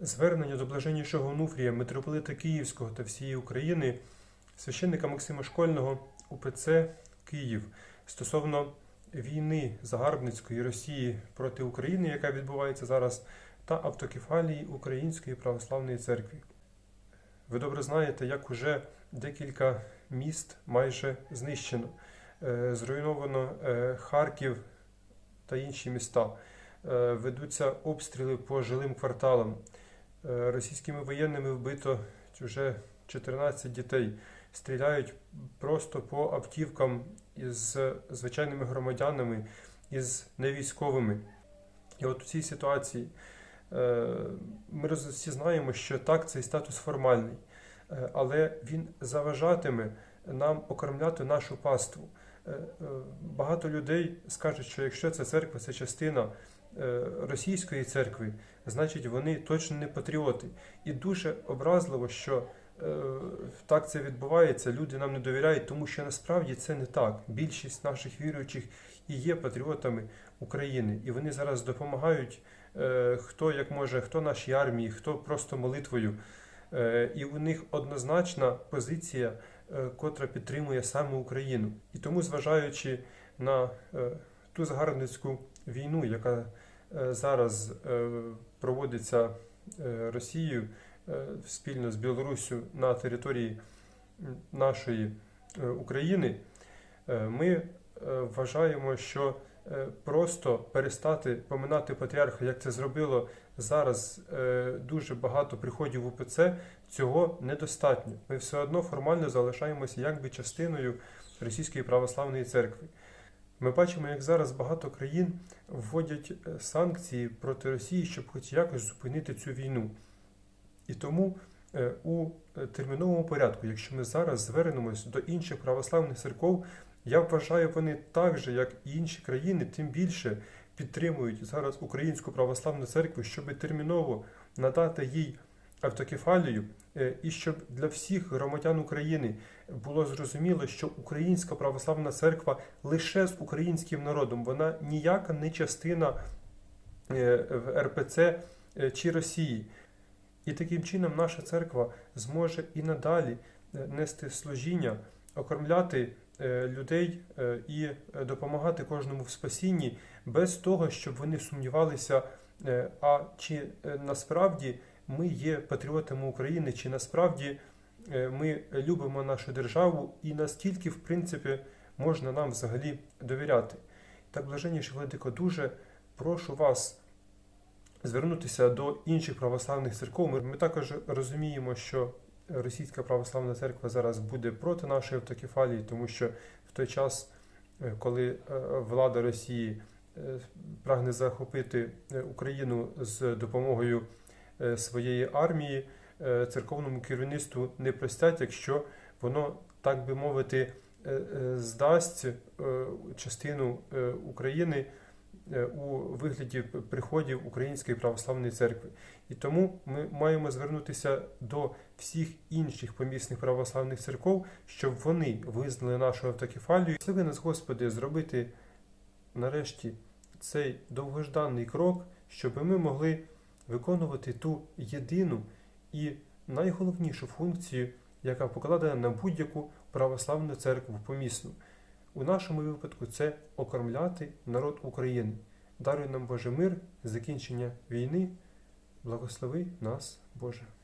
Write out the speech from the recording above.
Звернення до блаженнішого Онуфрія, митрополита Київського та всієї України, священника Максима Школьного УПЦ Київ стосовно війни загарбницької Росії проти України, яка відбувається зараз, та автокефалії Української православної церкви. Ви добре знаєте, як уже декілька міст майже знищено. Е, Зруйновано е, Харків та інші міста. Е, Ведуться обстріли по жилим кварталам. Е, Російськими воєнними вбито вже 14 дітей. Стріляють просто по автівкам із звичайними громадянами, із невійськовими. І от у цій ситуації е, ми всі знаємо, що так, цей статус формальний, е, але він заважатиме нам окормляти нашу паству. Багато людей скажуть, що якщо ця церква це частина російської церкви, значить вони точно не патріоти. І дуже образливо, що е, так це відбувається, люди нам не довіряють, тому що насправді це не так. Більшість наших віруючих і є патріотами України, і вони зараз допомагають е, хто як може, хто нашій армії, хто просто молитвою. Е, І у них однозначна позиція, е, котра підтримує саме Україну. І тому, зважаючи на е, ту загарбницьку війну, яка е, зараз е, проводиться е, Росією е, спільно з Білоруссю на території нашої е, України, е, ми е, вважаємо, що е, просто перестати поминати патріарха, як це зробило зараз е, дуже багато приходів УПЦ, цього недостатньо. Ми все одно формально залишаємося якби частиною Російської православної церкви. Ми бачимо, як зараз багато країн вводять е, санкції проти Росії, щоб хоч якось зупинити цю війну. І тому е, у е, терміновому порядку, якщо ми зараз звернемось до інших православних церков, я вважаю, вони так же, як і інші країни, тим більше підтримують зараз Українську православну церкву, щоб терміново надати їй автокефалію, е, і щоб для всіх громадян України було зрозуміло, що Українська православна церква лише з українським народом, вона ніяка не частина е, в РПЦ е, чи Росії. І таким чином наша церква зможе і надалі нести служіння, окормляти людей і допомагати кожному в спасінні без того, щоб вони сумнівалися, а чи насправді ми є патріотами України, чи насправді е, ми любимо нашу державу і наскільки, в принципі, можна нам взагалі довіряти. Так, блаженніший Владико, дуже прошу вас звернутися до інших православних церков. Ми, також розуміємо, що Російська православна церква зараз буде проти нашої автокефалії, тому що в той час, е, коли е, влада Росії прагне захопити Україну з допомогою своєї армії, е, церковному керівництву не простять, якщо воно, так би мовити, е, е, здасть е, частину е, України е, у вигляді приходів Української православної церкви. І тому ми маємо звернутися до всіх інших помісних православних церков, щоб вони визнали нашу автокефалію. Сили нас, Господи, зробити нарешті цей довгожданий крок, щоб ми могли виконувати ту єдину і найголовнішу функцію, яка покладена на будь-яку православну церкву помісну. У нашому випадку це окормляти народ України. Даруй нам Боже мир, закінчення війни. Благослови нас, Боже.